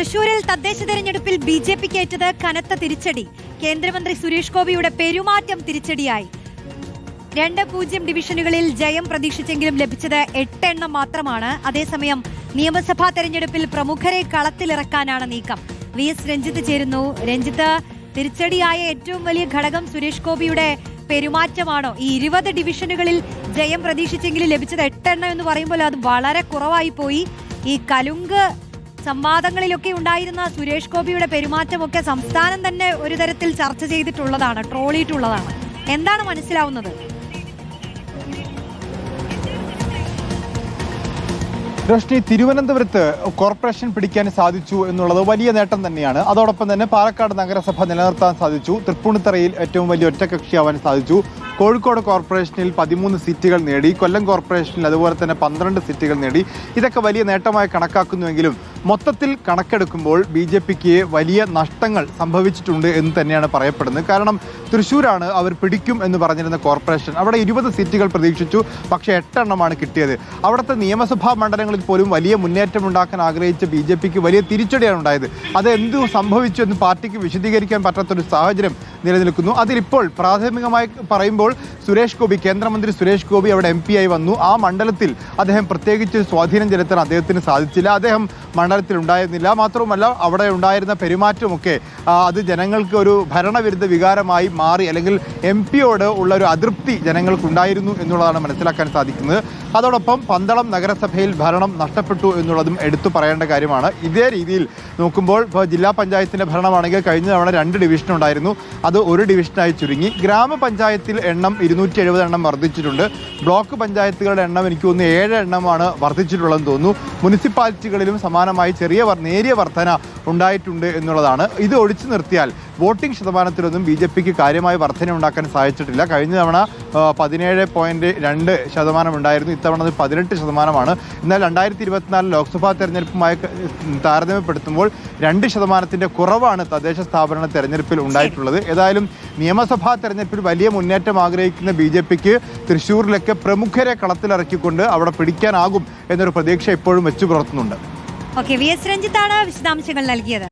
തൃശൂരിൽ തദ്ദേശ തെരഞ്ഞെടുപ്പിൽ ബി ജെ പിക്ക് ഏറ്റത് കനത്ത തിരിച്ചടി. കേന്ദ്രമന്ത്രി സുരേഷ് ഗോപിയുടെ പെരുമാറ്റം തിരിച്ചടിയായി. രണ്ട് പൂജ്യം ഡിവിഷനുകളിൽ ജയം പ്രതീക്ഷിച്ചെങ്കിലും ലഭിച്ചത് എട്ടെണ്ണം മാത്രമാണ്. അതേസമയം നിയമസഭാ തെരഞ്ഞെടുപ്പിൽ പ്രമുഖരെ കളത്തിലിറക്കാനാണ് നീക്കം. വി എസ് രഞ്ജിത്ത് ചേരുന്നു. രഞ്ജിത്ത് തിരിച്ചടിയായ ഏറ്റവും വലിയ ഘടകം സുരേഷ് ഗോപിയുടെ പെരുമാറ്റമാണോ? ഈ ഇരുപത് ഡിവിഷനുകളിൽ ജയം പ്രതീക്ഷിച്ചെങ്കിലും ലഭിച്ചത് എട്ടെണ്ണം എന്ന് പറയുമ്പോൾ അത് വളരെ കുറവായി പോയി. ഈ കലുങ്ക് സംവാദങ്ങളിലൊക്കെ ഉണ്ടായിരുന്ന സുരേഷ് ഗോപിയുടെ പെരുമാറ്റമൊക്കെ സംസ്ഥാനം തന്നെ ഒരു തരത്തിൽ ചർച്ച ചെയ്തിട്ടുള്ളതാണ് ട്രോളിയിട്ടുള്ളതാണ്. എന്താണ് മനസ്സിലാവുന്നത്? രശ്മി തിരുവനന്തപുരത്ത് കോർപ്പറേഷൻ പിടിക്കാൻ സാധിച്ചു എന്നുള്ളത് വലിയ നേട്ടം തന്നെയാണ്. അതോടൊപ്പം തന്നെ പാലക്കാട് നഗരസഭ നിലനിർത്താൻ സാധിച്ചു. തൃപ്പൂണിത്തറയിൽ ഏറ്റവും വലിയ ഒറ്റകക്ഷിയാവാൻ സാധിച്ചു. കോഴിക്കോട് കോർപ്പറേഷനിൽ പതിമൂന്ന് സീറ്റുകൾ നേടി കൊല്ലം കോർപ്പറേഷനിൽ അതുപോലെ തന്നെ പന്ത്രണ്ട് സീറ്റുകൾ നേടി. ഇതൊക്കെ വലിയ നേട്ടമായി കണക്കാക്കുന്നുവെങ്കിലും മൊത്തത്തിൽ കണക്കെടുക്കുമ്പോൾ ബി ജെ പിക്ക് വലിയ നഷ്ടങ്ങൾ സംഭവിച്ചിട്ടുണ്ട് എന്ന് തന്നെയാണ് പറയപ്പെടുന്നത്. കാരണം തൃശ്ശൂരാണ് അവർ പിടിക്കും എന്ന് പറഞ്ഞിരുന്ന കോർപ്പറേഷൻ. അവിടെ ഇരുപത് സീറ്റുകൾ പ്രതീക്ഷിച്ചു. പക്ഷേ എട്ടെണ്ണമാണ് കിട്ടിയത്. അവിടുത്തെ നിയമസഭാ മണ്ഡലങ്ങളിൽ പോലും വലിയ മുന്നേറ്റം ഉണ്ടാക്കാൻ ആഗ്രഹിച്ച ബി ജെ പിക്ക് വലിയ തിരിച്ചടിയാണ് ഉണ്ടായത്. അത് എന്തു സംഭവിച്ചു എന്ന് പാർട്ടിക്ക് വിശദീകരിക്കാൻ പറ്റാത്തൊരു സാഹചര്യം നിലനിൽക്കുന്നു. അതിലിപ്പോൾ പ്രാഥമികമായി പറയുമ്പോൾ സുരേഷ് ഗോപി കേന്ദ്രമന്ത്രി സുരേഷ് ഗോപി അവിടെ എം ആയി വന്നു. ആ മണ്ഡലത്തിൽ അദ്ദേഹം പ്രത്യേകിച്ച് സ്വാധീനം ചെലുത്താൻ അദ്ദേഹത്തിന് സാധിച്ചില്ല. അദ്ദേഹം മണ്ഡലത്തിൽ ഉണ്ടായിരുന്നില്ല മാത്രവുമല്ല അവിടെ ഉണ്ടായിരുന്ന പെരുമാറ്റമൊക്കെ അത് ജനങ്ങൾക്ക് ഒരു ഭരണവിരുദ്ധ വികാരമായി മാറി അല്ലെങ്കിൽ എം പിയോട് ഉള്ള ഒരു അതൃപ്തി ജനങ്ങൾക്കുണ്ടായിരുന്നു എന്നുള്ളതാണ് മനസ്സിലാക്കാൻ സാധിക്കുന്നത്. അതോടൊപ്പം പന്തളം നഗരസഭയിൽ ഭരണം നഷ്ടപ്പെട്ടു എന്നുള്ളതും എടുത്തു പറയേണ്ട കാര്യമാണ്. ഇതേ രീതിയിൽ നോക്കുമ്പോൾ ഇപ്പോൾ ജില്ലാ പഞ്ചായത്തിന്റെ ഭരണമാണെങ്കിൽ കഴിഞ്ഞ തവണ രണ്ട് ഡിവിഷൻ ഉണ്ടായിരുന്നു. അത് ഒരു ഡിവിഷനായി ചുരുങ്ങി. ഗ്രാമപഞ്ചായത്തിൽ എണ്ണം ഇരുന്നൂറ്റി എഴുപത് എണ്ണം വർദ്ധിച്ചിട്ടുണ്ട്. ബ്ലോക്ക് പഞ്ചായത്തുകളുടെ എണ്ണം എനിക്ക് തോന്നുന്നു ഏഴ് എണ്ണമാണ് വർദ്ധിച്ചിട്ടുള്ളതെന്ന് തോന്നുന്നു. മുനിസിപ്പാലിറ്റികളിലും സമാനമായി ചെറിയ നേരിയ വർധന ഉണ്ടായിട്ടുണ്ട് എന്നുള്ളതാണ്. ഇത് ഒഴിച്ചു നിർത്തിയാൽ വോട്ടിംഗ് ശതമാനത്തിലൊന്നും ബി ജെ പിക്ക് കാര്യമായ വർധന ഉണ്ടാക്കാൻ സാധിച്ചിട്ടില്ല. കഴിഞ്ഞ തവണ പതിനേഴ് പോയിന്റ് രണ്ട് ശതമാനം ഉണ്ടായിരുന്നു. ഇത്തവണ അത് പതിനെട്ട് ശതമാനമാണ്. എന്നാൽ രണ്ടായിരത്തി ഇരുപത്തിനാല് ലോക്സഭാ തെരഞ്ഞെടുപ്പുമായി താരതമ്യപ്പെടുത്തുമ്പോൾ രണ്ട് ശതമാനത്തിന്റെ കുറവാണ് തദ്ദേശ സ്ഥാപന തെരഞ്ഞെടുപ്പിൽ ഉണ്ടായിട്ടുള്ളത്. ഏതായാലും നിയമസഭാ തെരഞ്ഞെടുപ്പിൽ വലിയ മുന്നേറ്റം ആഗ്രഹിക്കുന്ന ബി ജെ പിക്ക് തൃശ്ശൂരിലൊക്കെ പ്രമുഖരെ കളത്തിലിറക്കിക്കൊണ്ട് അവിടെ പിടിക്കാനാകും എന്നൊരു പ്രതീക്ഷ ഇപ്പോഴും വെച്ചു പുലർത്തുന്നുണ്ട് ഓക്കെ വി എസ് രഞ്ജിത്താണ് വിശദാംശങ്ങൾ നൽകിയത്.